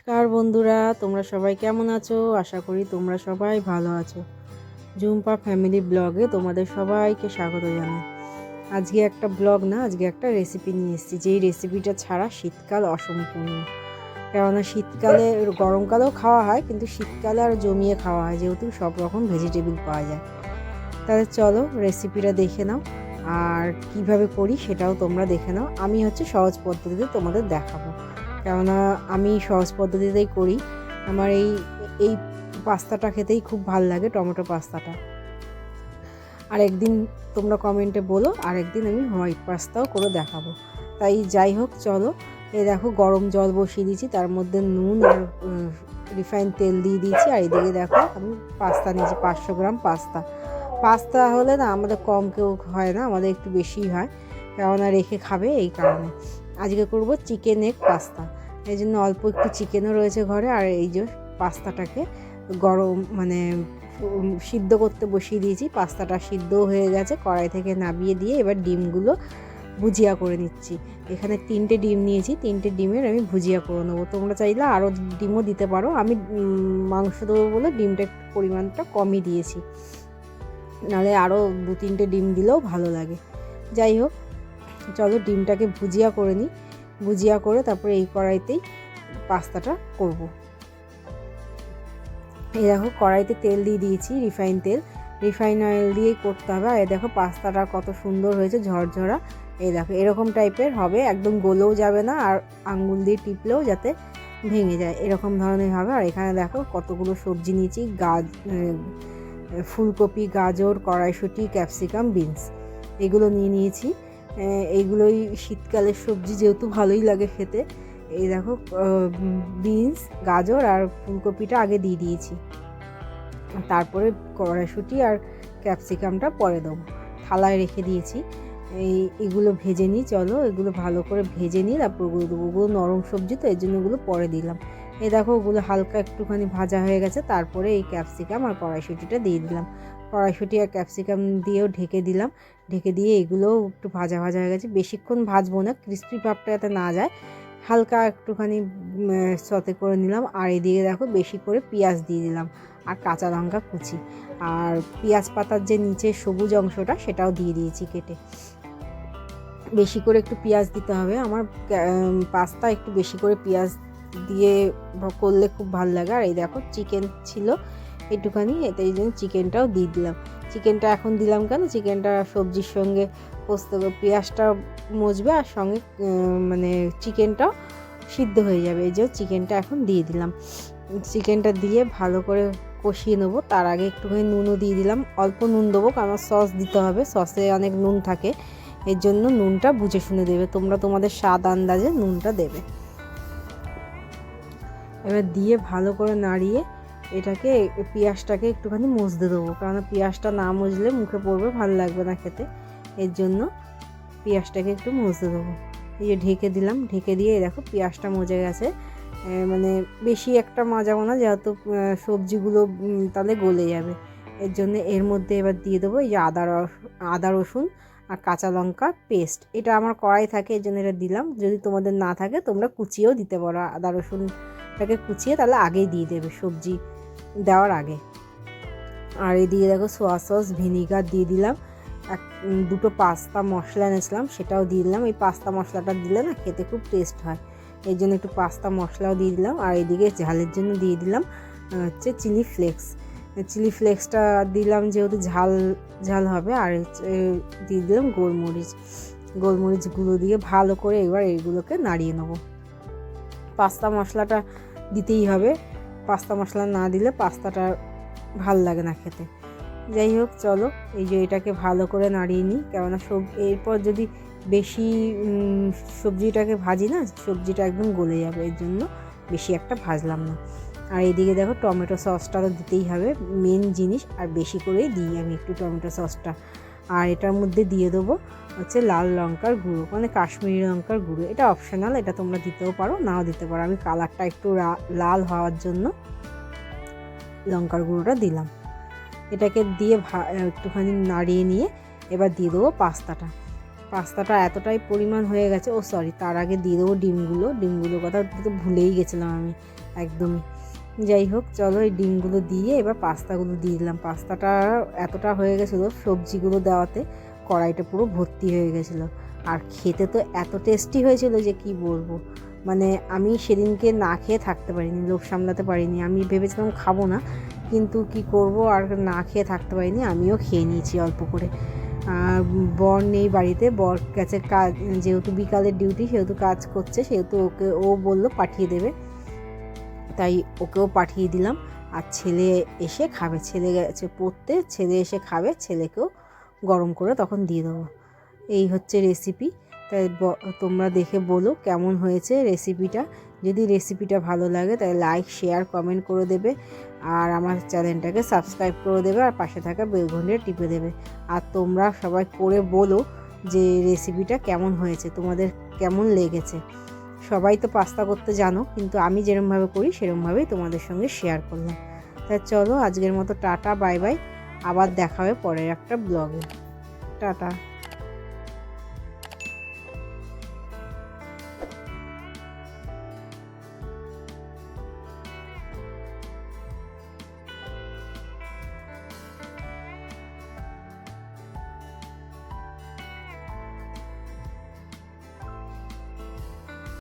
নমস্কার বন্ধুরা, তোমরা সবাই কেমন আছো? আশা করি তোমরা সবাই ভালো আছো। জুম্পা ফ্যামিলি ব্লগে তোমাদের সবাইকে স্বাগত জানাই। আজকে একটা ব্লগ না, আজকে একটা রেসিপি নিয়ে এসেছি। যেই রেসিপিটা ছাড়া শীতকাল অসম্পূর্ণ। কেননা শীতকালে গরমকালেও খাওয়া হয়, কিন্তু শীতকালে আর জমিয়ে খাওয়া হয়, যেহেতু সব রকম ভেজিটেবিল পাওয়া যায়। তাহলে চলো রেসিপিটা দেখে নাও, আর কীভাবে করি সেটাও তোমরা দেখে নাও। আমি হচ্ছে সহজ পদ্ধতিতে তোমাদের দেখাবো। কেননা আমি সহজ পদ্ধতিতেই করি। আমার এই এই পাস্তাটা খেতেই খুব ভালো লাগে, টমেটো পাস্তাটা। আর একদিন তোমরা কমেন্টে বলো আর একদিন আমি হোয়াইট পাস্তাও করে দেখাবো। তাই যাই হোক, চলো। এই দেখো, গরম জল বসিয়ে দিয়েছি, তার মধ্যে নুন আর রিফাইন তেল দিয়ে দিয়েছি। আর এদিকে দেখো, আমি পাস্তা নিয়েছি, পাঁচশো গ্রাম পাস্তা। পাস্তা হলে না, আমাদের কম কেউ হয় না, আমাদের একটু বেশিই হয়। কেননা রেখে খাবে এই কারণে। আজকে করব চিকেন এগ পাস্তা। এই জন্য অল্প একটু চিকেনও রয়েছে ঘরে, আর এই যে পাস্তাটাকে গরম মানে সিদ্ধ করতে বসিয়ে দিয়েছি। পাস্তাটা সিদ্ধ হয়ে গেছে, কড়াই থেকে নামিয়ে দিয়ে এবার ডিমগুলো ভুজিয়া করে নিচ্ছি। এখানে তিনটে ডিম নিয়েছি, তিনটে ডিমের আমি ভুজিয়া করে নেব। তোমরা চাইলে আরও ডিমও দিতে পারো। আমি মাংস দেবো বলে ডিমটা পরিমাণটা কমই দিয়েছি। নাহলে আরও দু তিনটে ডিম দিলেও ভালো লাগে। যাই হোক, চলো ডিমটাকে ভুজিয়া করে নিই। ভুজিয়া করে তারপরে এই কড়াইতেই পাস্তাটা করব। এই দেখো, কড়াইতে তেল দিয়ে দিয়েছি, রিফাইন তেল। রিফাইন অয়েল দিয়েই করতে হবে। আর এই দেখো, পাস্তাটা কত সুন্দর হয়েছে, ঝরঝরা। এই দেখো, এরকম টাইপের হবে, একদম গলেও যাবে না, আর আঙ্গুল দিয়ে টিপলেও যাতে ভেঙে যায়, এরকম ধরনের হবে। আর এখানে দেখো, কতগুলো সবজি নিয়েছি, গাজ ফুলকপি, গাজর, কড়াইশুঁটি, ক্যাপসিকাম, বিনস। এগুলো নিয়ে নিয়েছি। এইগুলোই শীতকালের সবজি যেহেতু ভালোই লাগে খেতে। এই দেখো বিনস, গাজর আর ফুলকপিটা আগে দিয়ে দিয়েছি। তারপরে কড়াইশুঁটি আর ক্যাপসিকামটা পরে দেবো। থালায় রেখে দিয়েছি। এই, এগুলো ভেজে নিই, চলো, এগুলো ভালো করে ভেজে নিই তারপর ওগুলো দেবো। ওগুলো নরম সবজি তো এর জন্য ওগুলো পরে দিলাম। এই দেখো, ওগুলো হালকা একটুখানি ভাজা হয়ে গেছে, তারপরে এই ক্যাপসিকাম আর কড়াইশুঁটিটা দিয়ে দিলাম। কড়াইশুঁটি আর ক্যাপসিকাম দিয়েও ঢেকে দিলাম। ঢেকে দিয়ে এগুলোও একটু ভাজা ভাজা হয়ে গেছে। বেশিক্ষণ ভাজবো না ক্রিস্পি ভাবটা যাতে না যায়। হালকা একটুখানি সতে করে নিলাম। আর এদিকে দেখো বেশি করে পেঁয়াজ দিয়ে দিলাম আর কাঁচা লঙ্কা কুচি। আর পেঁয়াজ পাতার যে নিচে সবুজ অংশটা, সেটাও দিয়ে দিয়েছি কেটে। বেশি করে একটু পেঁয়াজ দিতে হবে। আমার পাস্তা একটু বেশি করে পেঁয়াজ দিয়ে করলে খুব ভালো লাগে। আর এই দেখো চিকেন ছিল। একটুখানি, এতে এই জন্য চিকেনটাও দিয়ে দিলাম। চিকেনটা এখন দিলাম কেন? চিকেনটা সবজির সঙ্গে পোস্ত পেঁয়াজটা মজবে আর সঙ্গে মানে চিকেনটাও সিদ্ধ হয়ে যাবে। এই যে চিকেনটা এখন দিয়ে দিলাম। চিকেনটা দিয়ে ভালো করে কষিয়ে নেব। তার আগে একটুখানি নুনও দিয়ে দিলাম। অল্প নুন দেবো কারণ সস দিতে হবে। সসে অনেক নুন থাকে। এর জন্য নুনটা বুঝে শুনে দেবে। তোমরা তোমাদের স্বাদ আন্দাজে নুনটা দেবে। এবার দিয়ে ভালো করে নাড়িয়ে এটাকে, পেঁয়াজটাকে একটুখানি মজতে দেবো। কারণ পেঁয়াজটা না মজলে মুখে পড়বে, ভালো লাগবে না খেতে। এর জন্য পেঁয়াজটাকে একটু মজতে দেবো। এই যে ঢেকে দিলাম, ঢেকে দিয়ে দেখো পেঁয়াজটা মজে গেছে। মানে বেশি একটা মাজাবো না, যেহেতু সবজিগুলো তাহলে গলে যাবে। এর জন্য এর মধ্যে এবার দিয়ে দেবো এই যে আদা আদা রসুন আর কাঁচা লঙ্কা পেস্ট। এটা আমার কড়াই থাকে, এর জন্য এটা দিলাম। যদি তোমাদের না থাকে, তোমরা কুচিয়েও দিতে পারো। আদা রসুনটাকে কুচিয়ে তাহলে আগেই দিয়ে দেবে সবজি। দেওয়ার আগে। আর এদিকে দেখো সোয়া সস, ভিনিগার দিয়ে দিলাম। এক দুটো পাস্তা মশলা এনেছিলাম, সেটাও দিয়ে দিলাম। এই পাস্তা মশলাটা দিলে না খেতে খুব টেস্ট হয়। এই জন্য একটু পাস্তা মশলাও দিয়ে দিলাম। আর এদিকে ঝালের জন্য দিয়ে দিলাম হচ্ছে চিলি ফ্লেক্স। চিলি ফ্লেক্সটা দিলাম যেহেতু ঝাল ঝাল হবে। আর দিয়ে দিলাম গোলমরিচ। গোলমরিচ গুঁড়ো দিয়ে ভালো করে এবার এইগুলোকে নাড়িয়ে নেব। পাস্তা মশলাটা দিতেই হবে। পাস্তা মশলা না দিলে পাস্তাটা ভালো লাগে না খেতে। যাই হোক, চলো, এই যে এটাকে ভালো করে নাড়িয়ে নিই। কেননা সব, এরপর যদি বেশি সবজিটাকে ভাজি না, সবজিটা একদম গলে যাবে, এর জন্য বেশি একটা ভাজলাম না। আর এদিকে দেখো, টমেটো সসটা তো দিতেই হবে মেন জিনিস। আর বেশি করেই দিই আমি একটু টমেটো সসটা। আর এটার মধ্যে দিয়ে দেবো হচ্ছে লাল লঙ্কার গুঁড়ো মানে কাশ্মীরি লঙ্কার গুঁড়ো। এটা অপশনাল এটা তোমরা দিতেও পারো, নাও দিতে পারো। আমি কালারটা একটু লাল হওয়ার জন্য লঙ্কার গুঁড়োটা দিলাম। এটাকে দিয়ে একটুখানি নাড়িয়ে নিয়ে এবার দিয়ে দেবো পাস্তাটা। পাস্তাটা এতটাই পরিমাণ হয়ে গেছে, ও সরি তার আগে দিয়ে দেবো ডিমগুলো। ডিমগুলোর কথা তো ভুলেই গেছিলাম আমি, একদমই। যাই হোক, চলো এই ডিমগুলো দিয়ে এবার পাস্তাগুলো দিয়ে দিলাম। পাস্তাটা এতটা হয়ে গেছিল সবজিগুলো দেওয়াতে, কড়াইটা পুরো ভর্তি হয়ে গেছিল। আর খেতে তো এত টেস্টি হয়েছিল যে কি বলব? মানে আমি সেদিনকে না খেয়ে থাকতে পারিনি, লোভ সামলাতে পারিনি। আমি ভেবেছিলাম খাব না, কিন্তু কি করব আর না খেয়ে থাকতে পারিনি, আমিও খেয়ে নিয়েছি অল্প করে। আর বর নেই বাড়িতে, বর কাছে কাজ, যেহেতু বিকালের ডিউটি, সেহেতু কাজ করছে, সেহেতু ওকে, ও বলল পাঠিয়ে দেবে। তাই ওকেও পাঠিয়ে দিলাম। আর ছেলে এসে খাবে, ছেলে গেছে পড়তে, ছেলে এসে খাবে, ছেলেকেও গরম করে তখন দিয়ে দেবো। এই হচ্ছে রেসিপি তাই তোমরা দেখে বলো কেমন হয়েছে রেসিপিটা যদি রেসিপিটা ভালো লাগে তাহলে লাইক শেয়ার কমেন্ট করে দেবে। আর আমার চ্যানেলটাকে সাবস্ক্রাইব করে দেবে আর পাশে থাকা বেলঘন্টিটা টিপে দেবে। আর তোমরা সবাই করে বলো যে রেসিপিটা কেমন হয়েছে, তোমাদের কেমন লেগেছে। সবাই তো পাস্তা করতে জানো, কিন্তু আমি যেরমভাবে করি সেরমভাবেই তোমাদের সঙ্গে শেয়ার করলাম। তা চলো আজকের মতো টাটা বাই বাই আবার দেখা হবে পরের একটা ব্লগে টাটা।